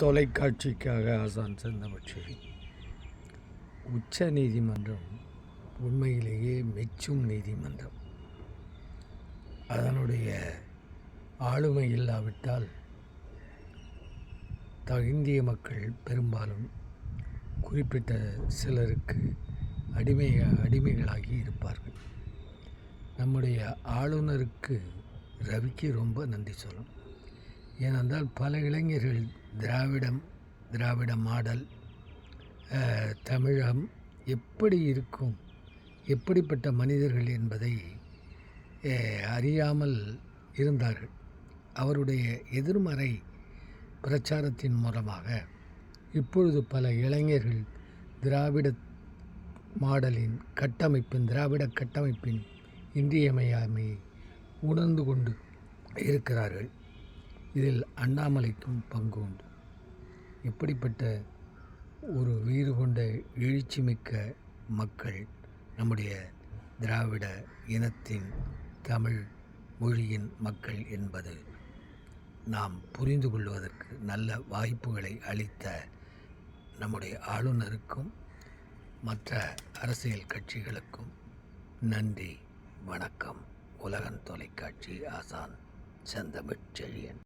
தொலைக்காட்சிக்காக ஆசான் செந்தமிழ்ச்சி உச்ச நீதிமன்றம் உண்மையிலேயே மெச்சும் நீதிமன்றம். அதனுடைய ஆளுமை இல்லாவிட்டால் த இந்திய மக்கள் பெரும்பாலும் குறிப்பிட்ட சிலருக்கு அடிமை அடிமைகளாகி இருப்பார்கள். நம்முடைய ஆளுநருக்கு ரவிக்கு ரொம்ப நன்றி சொல்லணும். ஏனென்றால் பல இளைஞர்கள் திராவிடம் திராவிட மாடல் தமிழகம் எப்படி இருக்கும் எப்படிப்பட்ட மனிதர்கள் என்பதை அறியாமல் இருந்தார்கள். அவருடைய எதிர்மறை பிரச்சாரத்தின் மூலமாக இப்பொழுது பல இளைஞர்கள் திராவிட மாடலின் கட்டமைப்பின் திராவிட கட்டமைப்பின் இன்றியமையாமையை உணர்ந்து கொண்டு இருக்கிறார்கள். இதில் அண்ணாமலைக்கும் பங்கு உண்டு. எப்படிப்பட்ட ஒரு உயிர் கொண்ட எழுச்சிமிக்க மக்கள் நம்முடைய திராவிட இனத்தின் தமிழ் மொழியின் மக்கள் என்பது நாம் புரிந்து கொள்வதற்கு நல்ல வாய்ப்புகளை அளித்த நம்முடைய ஆளுநருக்கும் மற்ற அரசியல் கட்சிகளுக்கும் நன்றி வணக்கம். உலகன் தொலைக்காட்சி ஆசான் செந்தமிழ் செழியன்